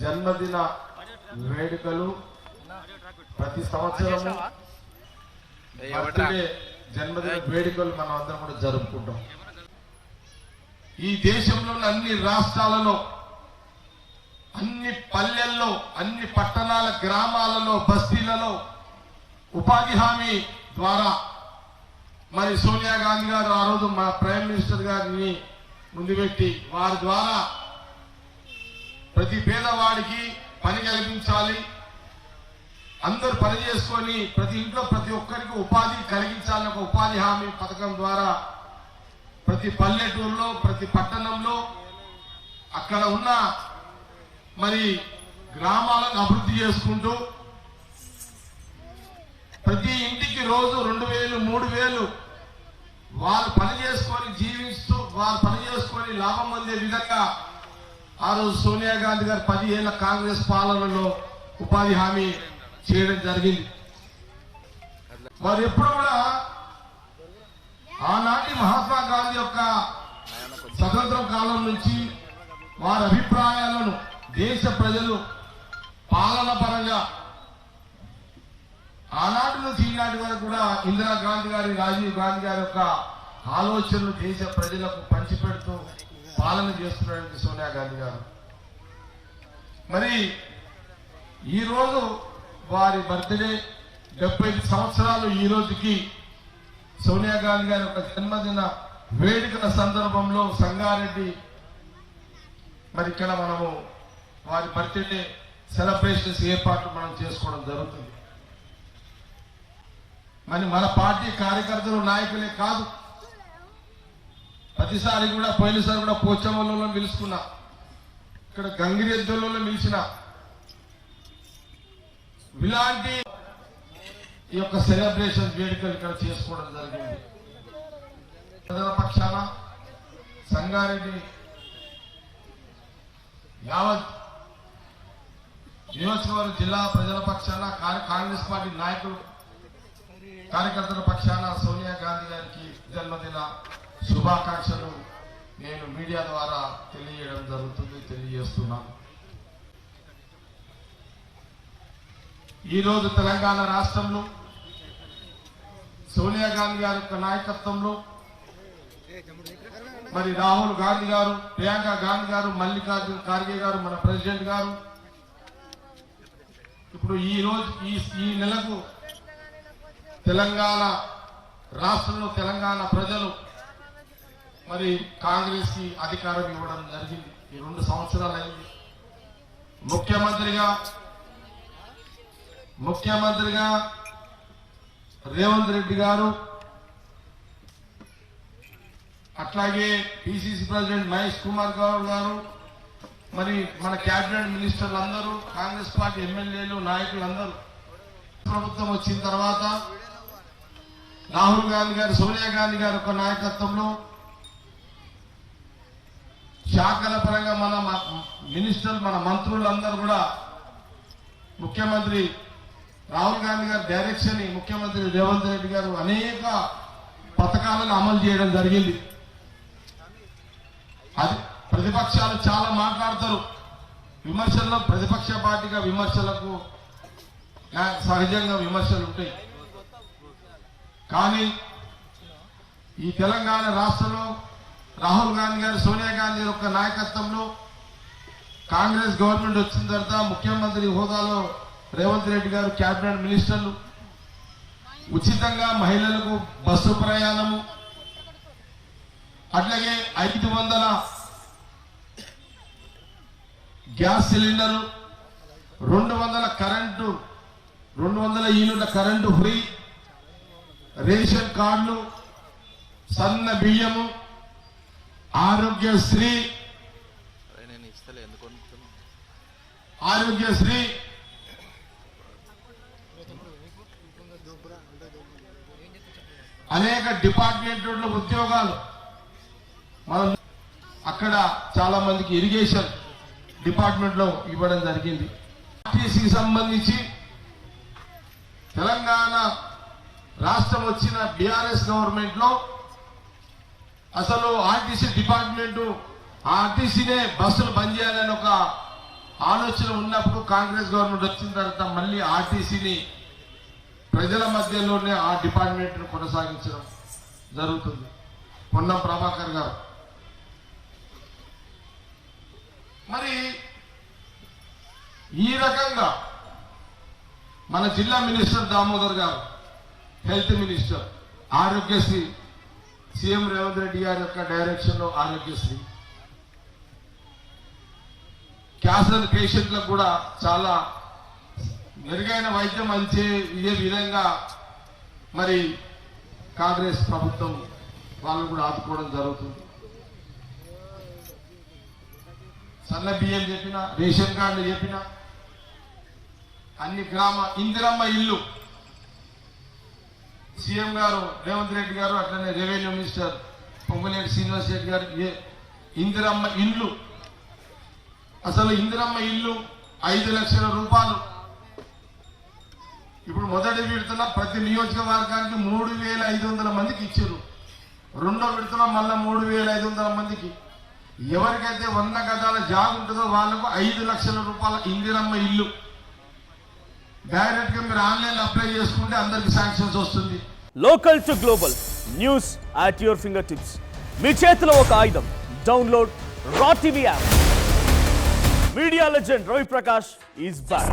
జన్మదిన వేడుకలు ప్రతి సంవత్సరము. బర్త్డే జన్మదిన వేడుకలు మనం అందరం కూడా జరుపుకుంటాం. ఈ దేశంలోని అన్ని రాష్ట్రాలలో అన్ని పల్లెల్లో అన్ని పట్టణాల గ్రామాలలో బస్తీలలో ఉపాధి హామీ ద్వారా మరి సోనియా గాంధీ గారు ఆ రోజు మా ప్రైమ్ మినిస్టర్ గారిని ముందు పెట్టి వారి ద్వారా ప్రతి పేదవాడికి పని కల్పించాలి అందరూ పని చేసుకొని ప్రతి ఇంట్లో ప్రతి ఒక్కరికి ఉపాధి కలిగించాలని ఒక ఉపాధి హామీ పథకం ద్వారా ప్రతి పల్లెటూరులో ప్రతి పట్టణంలో అక్కడ ఉన్న మరి గ్రామాలను అభివృద్ధి చేసుకుంటూ ప్రతి ఇంటికి రోజు రెండు వేలు మూడు వేలు వారు పని చేసుకొని జీవిస్తూ వారు పని చేసుకొని లాభం పొందే విధంగా ఆ రోజు సోనియా గాంధీ గారు పది ఏళ్ళ కాంగ్రెస్ పాలనలో ఉపాధి హామీ చేయడం జరిగింది. వారు ఎప్పుడు కూడా ఆనాటి మహాత్మా గాంధీ యొక్క స్వతంత్రం కాలం నుంచి వారి అభిప్రాయాలను దేశ ప్రజలు పాలన పరంగా ఆనాటి నుంచి ఈనాటి వరకు కూడా ఇందిరాగాంధీ గారి రాజీవ్ గాంధీ గారి యొక్క ఆలోచనలు దేశ ప్రజలకు పంచిపెడుతూ పాలన చేస్తున్నటువంటి సోనియా గాంధీ గారు. మరి ఈ రోజు వారి బర్త్డే డెబ్బై ఐదు సంవత్సరాలు ఈ రోజుకి సోనియా గాంధీ గారి యొక్క జన్మదిన వేడుకల సందర్భంలో సంగారెడ్డి మరి ఇక్కడ మనము వారి బర్త్డే సెలబ్రేషన్స్ ఏర్పాట్లు మనం చేసుకోవడం జరుగుతుంది. మరి మన పార్టీ కార్యకర్తలు నాయకులే కాదు ప్రతిసారి కూడా పోయినసారి కూడా పోచమ్మలలో పిలుచుకున్నా. ఇక్కడ గంగిరెద్దులలో పిలిచిన. ఇలాంటి ఈ యొక్క సెలబ్రేషన్ వేడుకలు ఇక్కడ చేసుకోవడం జరిగింది. ప్రజల పక్షాన సంగారెడ్డి యావత్ నియోజకవర్గ జిల్లా ప్రజల పక్షాన కా- కాంగ్రెస్ పార్టీ నాయకులు కార్యకర్తల పక్షాన సోనియా గాంధీ గారికి జన్మదిన శుభాకాంక్షలు. నేను మీడియా ద్వారా తెలియజేయడం జరుగుతుంది తెలియజేస్తున్నాను ఈరోజు తెలంగాణ రాష్ట్రంలో సోనియా గాంధీ గారి యొక్క నాయకత్వంలో మరి రాహుల్ గాంధీ గారు ప్రియాంక గాంధీ గారు మల్లికార్జున ఖార్గే గారు మన ప్రెసిడెంట్ గారు. ఇప్పుడు ఈ రోజు ఈ ఈ నెలకు తెలంగాణ రాష్ట్రంలో తెలంగాణ ప్రజలు మరి కాంగ్రెస్కి అధికారం ఇవ్వడం జరిగింది. ఈ రెండు సంవత్సరాలు అయింది ముఖ్యమంత్రిగా ముఖ్యమంత్రిగా రేవంత్ రెడ్డి గారు అట్లాగే పిసిసి ప్రెసిడెంట్ మహేష్ కుమార్ గౌడ్ గారు మరి మన కేబినెట్ మినిస్టర్లు అందరూ కాంగ్రెస్ పార్టీ ఎమ్మెల్యేలు నాయకులు అందరూ ప్రభుత్వం వచ్చిన తర్వాత రాహుల్ గాంధీ గారు సోనియా గాంధీ గారి యొక్క నాయకత్వంలో శాఖల పరంగా మన మ- మన మంత్రులందరూ కూడా ముఖ్యమంత్రి రాహుల్ గాంధీ గారి డైరెక్షన్ ముఖ్యమంత్రి రేవంత్ రెడ్డి గారు అనేక పథకాలను అమలు చేయడం జరిగింది. అది ప్రతిపక్షాలు చాలా మాట్లాడతారు. విమర్శల్లో ప్రతిపక్ష పార్టీగా విమర్శలకు సహజంగా విమర్శలు ఉంటాయి. కానీ ఈ తెలంగాణ రాష్ట్రంలో రాహుల్ గాంధీ గారు సోనియా గాంధీ యొక్క నాయకత్వంలో కాంగ్రెస్ గవర్నమెంట్ వచ్చిన తర్వాత ముఖ్యమంత్రి హోదాలో రేవంత్ రెడ్డి గారు కేబినెట్ మినిస్టర్లు ఉచితంగా మహిళలకు బస్సు ప్రయాణము అట్లాగే ఐదు వందల గ్యాస్ సిలిండరు రెండు వందల కరెంటు రెండు వందల యూనిట్ల కరెంటు ఫ్రీ రేషన్ కార్డులు సన్న బియ్యము ఆరోగ్యశ్రీ? ఆరోగ్యశ్రీ. అనేక డిపార్ట్మెంట్లో ఉద్యోగాలు. మనం అక్కడ చాలా మందికి ఇరిగేషన్ డిపార్ట్మెంట్లో ఇవ్వడం జరిగింది. ఆర్టీసీకి సంబంధించి తెలంగాణ రాష్ట్రం వచ్చిన బీఆర్ఎస్ గవర్నమెంట్లో అసలు ఆర్టీసీ డిపార్ట్మెంటు ఆర్టీసీనే బస్సులు బంద్ చేయాలని ఒక ఆలోచన ఉన్నప్పుడు కాంగ్రెస్ గవర్నమెంట్ వచ్చిన తర్వాత మళ్ళీ ఆర్టీసీని ప్రజల మధ్యలోనే ఆ డిపార్ట్మెంట్ను కొనసాగించడం జరుగుతుంది. పొన్నం ప్రభాకర్ గారు. మరి ఈ రకంగా మన జిల్లా minister Damodar garu health minister Aarogyasri CM Revanth Reddy గారి యొక్క డైరెక్షన్లో ఆరోగ్యశ్రీ. క్యాన్సర్ పేషెంట్లకు కూడా చాలా మెరుగైన వైద్యం అంచే ఇదే విధంగా మరి కాంగ్రెస్ ప్రభుత్వం వాళ్ళని కూడా ఆదుకోవడం జరుగుతుంది. సన్న బియ్యం చెప్పిన రేషన్ కార్డులు చెప్పిన అన్ని గ్రామ ఇందిరమ్మ ఇల్లు సీఎం గారు రేవంత్ రెడ్డి గారు అట్లనే రెవెన్యూ మినిస్టర్ పొంగులేటి శ్రీనివాస్ రెడ్డి గారు ఏ ఇందిరమ్మ ఇల్లు. అసలు ఇందిరమ్మ ఇల్లు ఐదు లక్షల రూపాయలు. ఇప్పుడు మొదటి విడతలో ప్రతి నియోజకవర్గానికి మూడు వేల ఐదు వందల మందికి ఇచ్చారు. రెండో విడతల మళ్ళీ మూడు వేల ఐదు వందల మందికి. ఎవరికైతే వంద గదాల జాగుంటుందో వాళ్ళకు ఐదు లక్షల రూపాయల ఇందిరమ్మ ఇల్లు. డైరెక్ట్గా మీరు ఆన్లైన్ అప్లై చేసుకుంటే అందరికి శాంక్షన్స్ వస్తుంది. Local to global news at your finger tips మీ చేతిలో ఒక ఆయుధం. Download Raw TV app media legend Ravi Prakash is back